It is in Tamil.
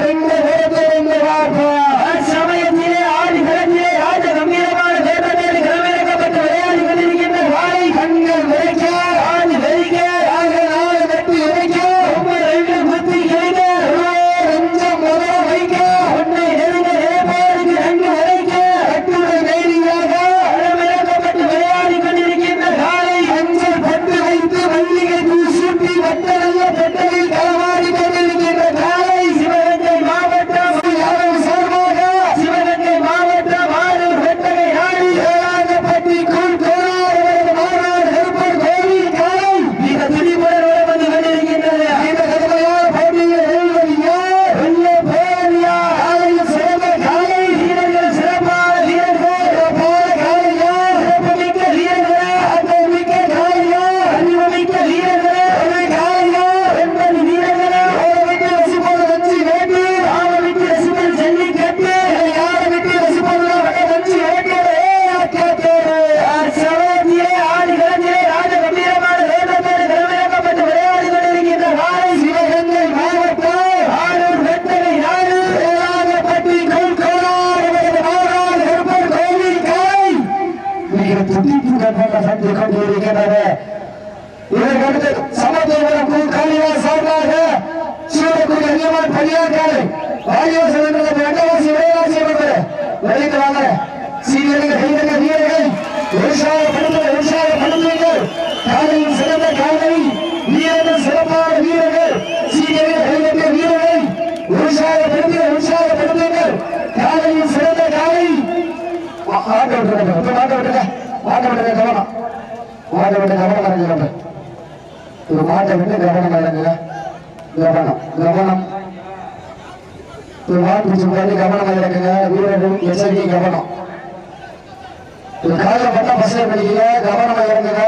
ring the bell, ring the. சந்தித்துக் கொண்டிருக்கின்றன இதற்கடுத்து சமத்துவபுரம் கு காளிவாஸ் சார்பாக சிவனக்குடி அதிகமான் பள்ளியார் காலை வாரிவாசல் என்ற அண்டவாசி விளையாசி என்பது விளைவிக்கிறாங்க சீரியர்கள் கைதர்கள் வீரர்கள் உற்சாக படுத்துங்கள் உற்சாக படுத்துங்கள் காலையில் சிறந்த காலை. வீரர்கள் சிறப்பான வீரர்கள் சீரியர்கள் கைதற்ற வீரர்கள் உற்சாக படுத்துங்கள் உற்சாக படுத்துங்கள் காலையில் சிறந்த காலை ஆட்ட விட்டுருங்க ஆட்ட விட்டுருங்க ஆட்ட விட்டுருங்க கவனம். ஆட்ட விட்டு கவனம் இறங்குங்க ஒரு மாட்டை விட்டு கவனம் இறங்குங்க கவனம். கவனம். ஒரு மாட்டு பிடிச்சி முன்னாடி கவனம் இறங்குங்க வீரர்கள் எச்சரிக்கை கவனம். ஒரு காலையில் பட்டா பசங்க படிக்கல கவனம் இறங்குங்க